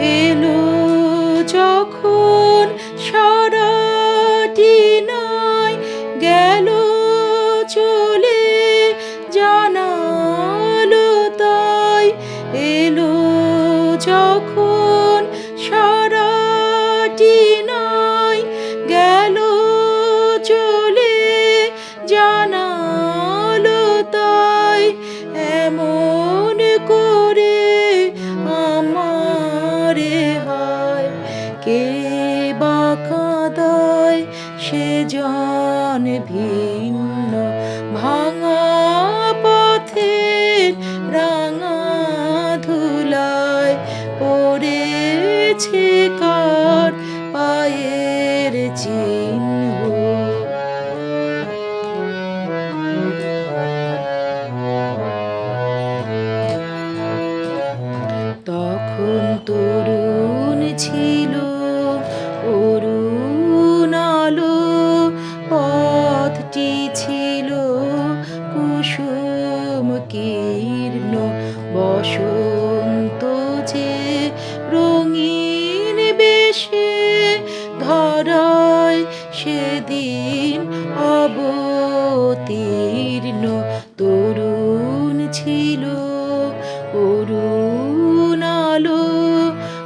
এলো যখন সারাটি নাই গেল চলে জানালো তাই। এলো যখন সারাটি কে বা সে জন ভিন্ন। ভাঙা পথের রাঙা ধুলায় পড়েছে কার পায়ের চিহ্ন। তখন তরুণ ছিল রঙিন বেশে ধরায় সেদিন অবতীর্ণ তরুণ ছিল। অরুণ আলো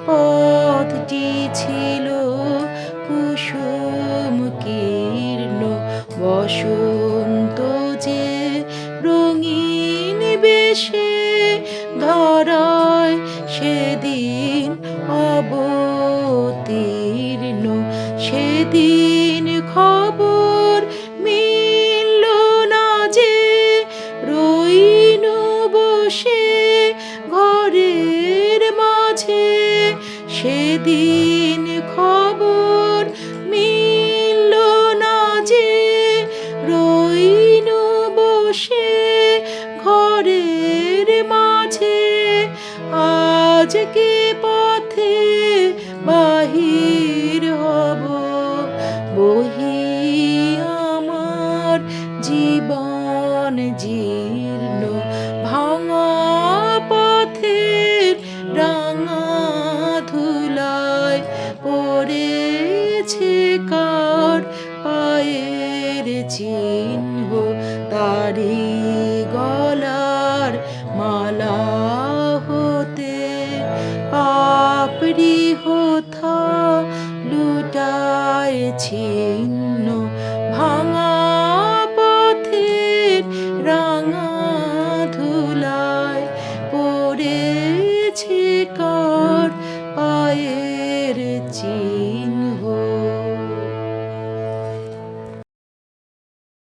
পথটি ছিল কুসুম কীর্ণ। বসন্ত যে রঙিন বেশে ধরায় সেদিন অবতীর্ণ সেদিন খবর মিলল না যে রইন বসে ঘরের মাঝে সেদিন পথে বাহির হব। বহি আমার জীবন জীর্ণ। ভাঙা পথের রাঙা ধুলায় পড়েছে কার পায়ের চিহ্ন। তারি গলা ব্যথা লুটায় ছিন্ন ভাঙা পথের রাঙা ধুলায় পড়েছে কর পায়ের চি